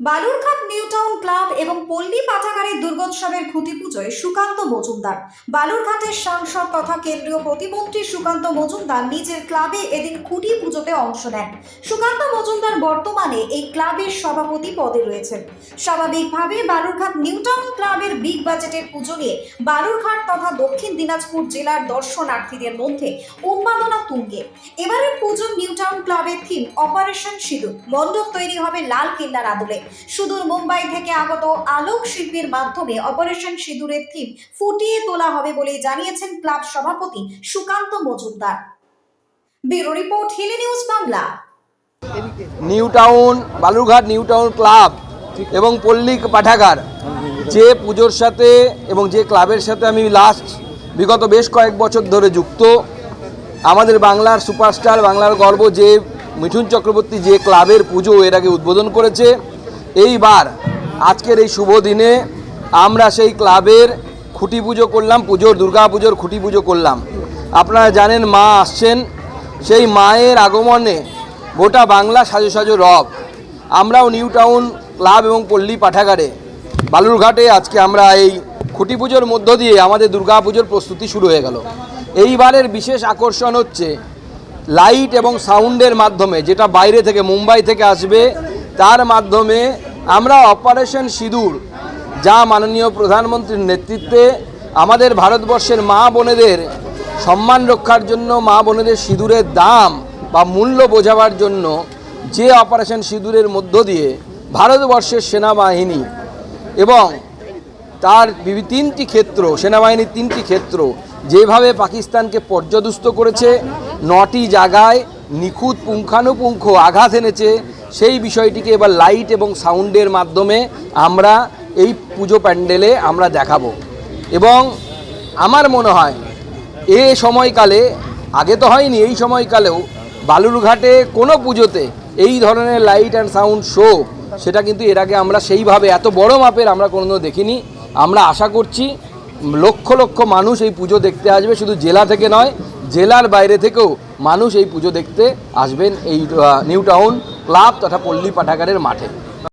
Balurghat new town club এবং পল্লী পাঠাগারের দুর্গোৎসবের খুঁটি পুজোয় সুকান্ত মজুমদার। বালুরঘাটের সাংসদ তথা কেন্দ্রীয় প্রতিমন্ত্রী সুকান্ত মজুমদার নিজের ক্লাবে এদিন খুঁটি পুজোতে অংশ নেন। সুকান্ত মজুমদার বর্তমানে এই ক্লাবের সভাপতি পদে রয়েছেন। স্বাভাবিকভাবে বালুরঘাট নিউ টাউন ক্লাবের বিগ বাজেটের পুজো নিয়ে বালুরঘাট তথা দক্ষিণ দিনাজপুর জেলার দর্শনার্থীদের মধ্যে উন্মাদনা তুঙ্গে। এবারের পুজো নিউ টাউন ক্লাবের থিম অপারেশন সিঁদুর। মণ্ডপ তৈরি হবে লাল কেল্লার আদলে। সুদূর মুম্বাই থেকে আগত আলোক শিল্পীর মাধ্যমে অপারেশন সিঁদুরের থিম ফুটিয়ে তোলা হবে বলে জানিয়েছেন ক্লাব সভাপতি Sukanta Majumdar. Bureau report, Hili news Bangla. New town, Balurghat new town club এবং পল্লী পাঠাগার, যে পুজোর সাথে এবং যে ক্লাবের সাথে আমি লাস্ট বিগত বেশ কয়েক বছর ধরে যুক্ত, আমাদের বাংলার সুপারস্টার বাংলার গর্ব যে মিঠুন চক্রবর্তী যে ক্লাবের পুজো এর আগে উদ্বোধন করেছে এইবার, আজকের এই শুভ দিনে আমরা সেই ক্লাবের খুঁটি পুজো করলাম, পুজোর, দুর্গা পুজোর খুঁটি পুজো করলাম। আপনারা জানেন মা আসছেন, সেই মায়ের আগমনে গোটা বাংলা সাজো সাজো রব। আমরাও নিউ টাউন ক্লাব এবং পল্লী পাঠাগারে। বালুরঘাটে আজকে আমরা এই খুঁটি পুজোর মধ্য দিয়ে আমাদের দুর্গা পুজোর প্রস্তুতি শুরু হয়ে গেল। এইবারের বিশেষ আকর্ষণ হচ্ছে লাইট এবং সাউন্ডের মাধ্যমে, যেটা বাইরে থেকে, মুম্বাই থেকে আসবে, তার মাধ্যমে আমরা অপারেশন সিঁদুর, যা মাননীয় প্রধানমন্ত্রীর নেতৃত্বে আমাদের ভারতবর্ষের মা বোনেদের সম্মান রক্ষার জন্য, মা বোনেদের সিঁদুরের দাম বা মূল্য বোঝাবার জন্য যে অপারেশন সিঁদুরের মধ্য দিয়ে ভারতবর্ষের সেনাবাহিনী এবং তার তিনটি ক্ষেত্র, সেনাবাহিনীর তিনটি ক্ষেত্র যেভাবে পাকিস্তানকে পর্যদুস্ত করেছে, নটি জায়গায় নিখুঁত পুঙ্খানুপুঙ্খ আঘাত এনেছে, সেই বিষয়টিকে এবার লাইট এবং সাউন্ডের মাধ্যমে আমরা এই পুজো প্যান্ডেলে আমরা দেখাবো। এবং আমার মনে হয়, এ সময়কালে, আগে তো হয়নি, এই সময়কালেও বালুরঘাটে কোনো পুজোতে এই ধরনের লাইট অ্যান্ড সাউন্ড শো, সেটা কিন্তু এর আগে আমরা সেইভাবে এত বড় মাপের আমরা কোনোদিনও দেখিনি। আমরা আশা করছি, লক্ষ লক্ষ মানুষ এই পুজো দেখতে আসবে, শুধু জেলা থেকে নয়, জেলার বাইরে থেকেও মানুষ এই পুজো দেখতে আসবেন এই নিউ টাউন ক্লাব তথা পল্লী পাঠাগারের মাঠে।